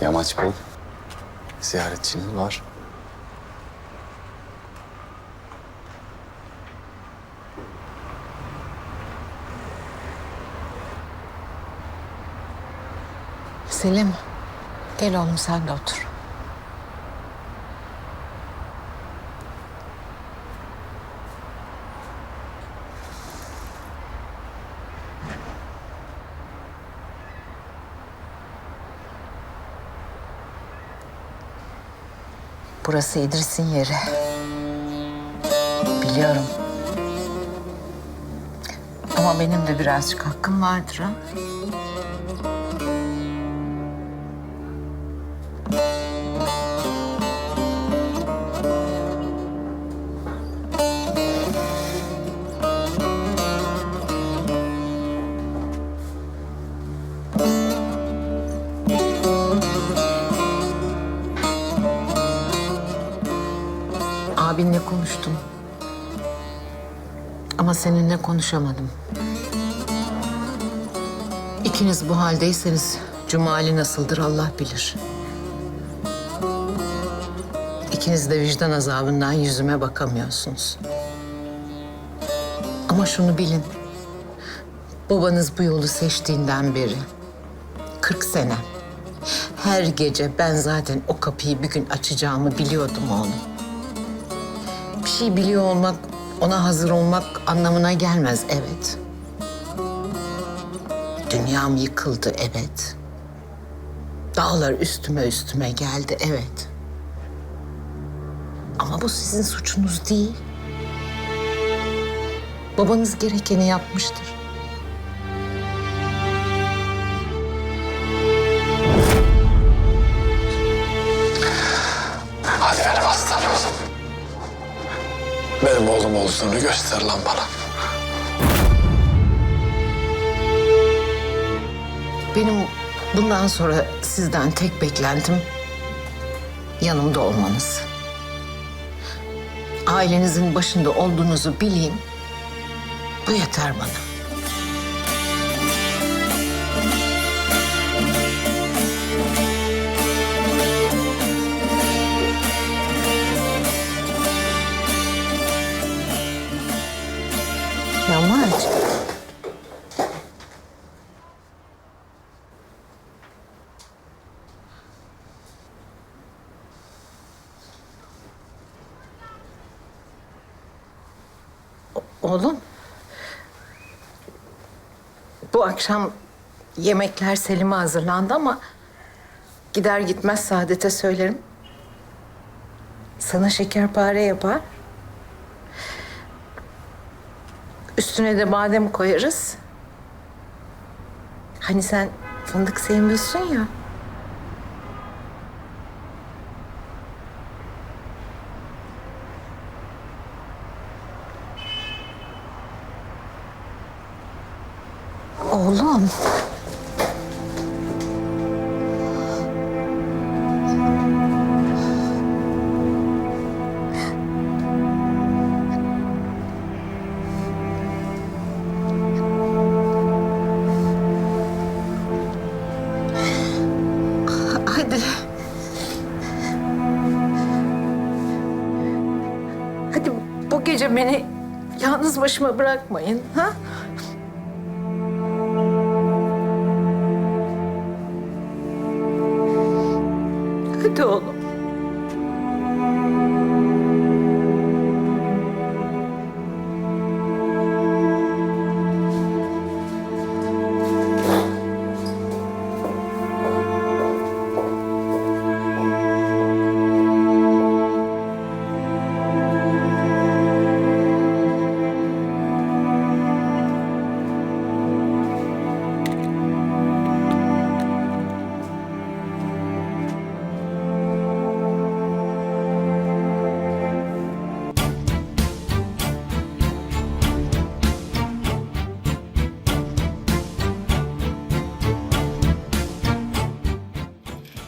Yamaç Bey, ziyaretçiniz var. Selim, gel oğlum sen de otur. Burası İdris'in yeri. Biliyorum. Ama benim de birazcık hakkım vardır ha. Abinle konuştum. Ama seninle konuşamadım. İkiniz bu haldeyseniz Cumali nasıldır Allah bilir. İkiniz de vicdan azabından yüzüme bakamıyorsunuz. Ama şunu bilin. Babanız bu yolu seçtiğinden beri 40 sene her gece ben zaten o kapıyı bir gün açacağımı biliyordum oğlum. Bir şey biliyor olmak, ona hazır olmak anlamına gelmez, evet. Dünyam yıkıldı, evet. Dağlar üstüme üstüme geldi, evet. Ama bu sizin suçunuz değil. Babanız gerekeni yapmıştır. Olduğunu göster lan bana. Benim bundan sonra sizden tek beklentim yanımda olmanız. Ailenizin başında olduğunuzu bileyim. Bu yeter bana. Yamaç. Oğlum. Bu akşam yemekler Selim'e hazırlandı ama gider gitmez Saadet'e söylerim. Sana şekerpare yapar. Üstüne de badem koyarız. Hani sen fındık sevmiyorsun ya. Oğlum. Gece beni yalnız başıma bırakmayın. Ha? Hadi oğlum.